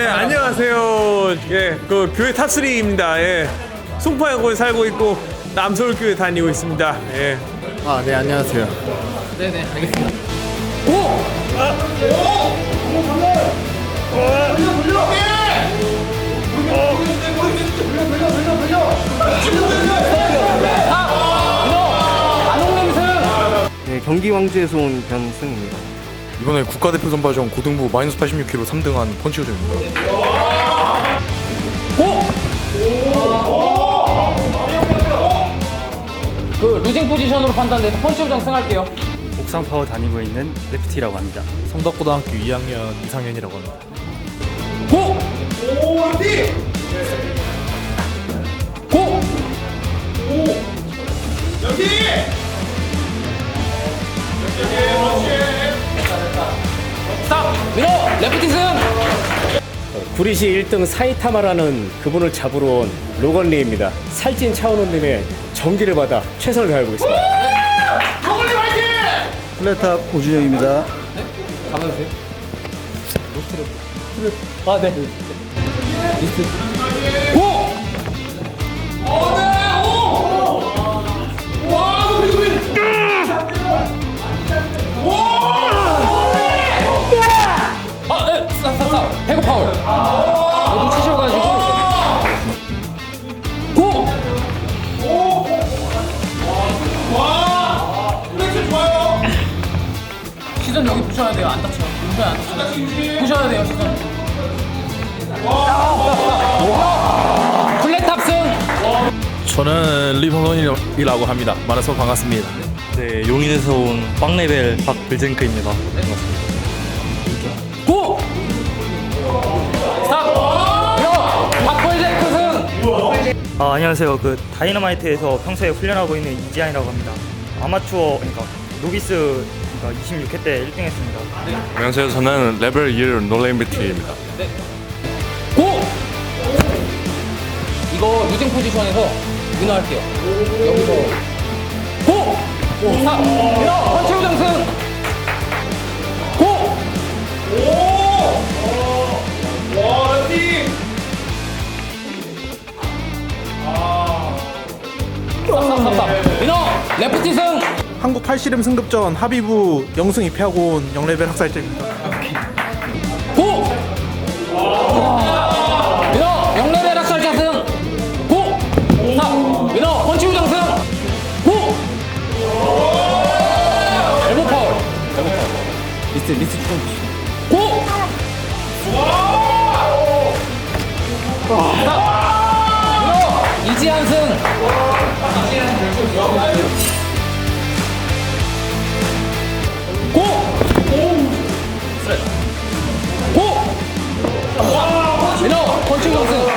안녕하세요. 예, 그 교회 탑3입니다. 예. 송파역에 살고 있고 남서울교회 다니고 있습니다. 예. 아, 네, 안녕하세요. 네네 알겠습니다. 네, 경기 왕주에서 온 변승입니다. 이번에 국가대표 선발전 고등부 마이너스 86kg 3등한 펀치요저입니다. 그 루징 포지션으로 판단돼서 펀치 부장 승할게요. 옥상 파워 다니고 있는 레프티라고 합니다. 성덕고등학교 2학년 이상현이라고 합니다. 고! 고! 레프티 승! 구리시 1등 사이타마라는 그분을 잡으러 온 로건 리입니다. 살찐 차은우님의 전기를 받아 최선을 다해보겠습니다. 플랫탑 오준영입니다. 고! 아, 너무 치셔가지고. 고! 시선 여기 보셔야 돼요. 안 다쳐. 눈에 안 다쳐. 보셔야 돼요, 시선. 플랫 탑승! 저는 리버선이라고 합니다. 만나서 반갑습니다. 네, 용인에서 온 빵레벨 박글쟁크입니다. 반갑습니다. 아, 안녕하세요. 그 다이너마이트에서 평소에 훈련하고 있는 이지안이라고 합니다. 아마추어, 그러니까 노비스 그러니까 26회 때 1등 했습니다. 안녕하세요. 저는 레벨 1 놀레임 비티입니다. 고! 이거 루징 포지션에서 윤화할게요. 여기서 고! 스탑! 밀어! 펀치 우정 승! 탑, 스탑. 민호! 레프티 승! 한국 팔씨름 승급전 합의부 영승 입회하고 온 0레벨 학살자입니다. 고! 민호! 영레벨 학살자 승! 고! 스탑! 민호! 펀치 우정 승! 고! 엘보 파울! 엘보 파울. 리스트, 리스트 좀 고! 스탑! 민호! 이지한 승! 고! 오! 고! 와! 너 펀칭 공수!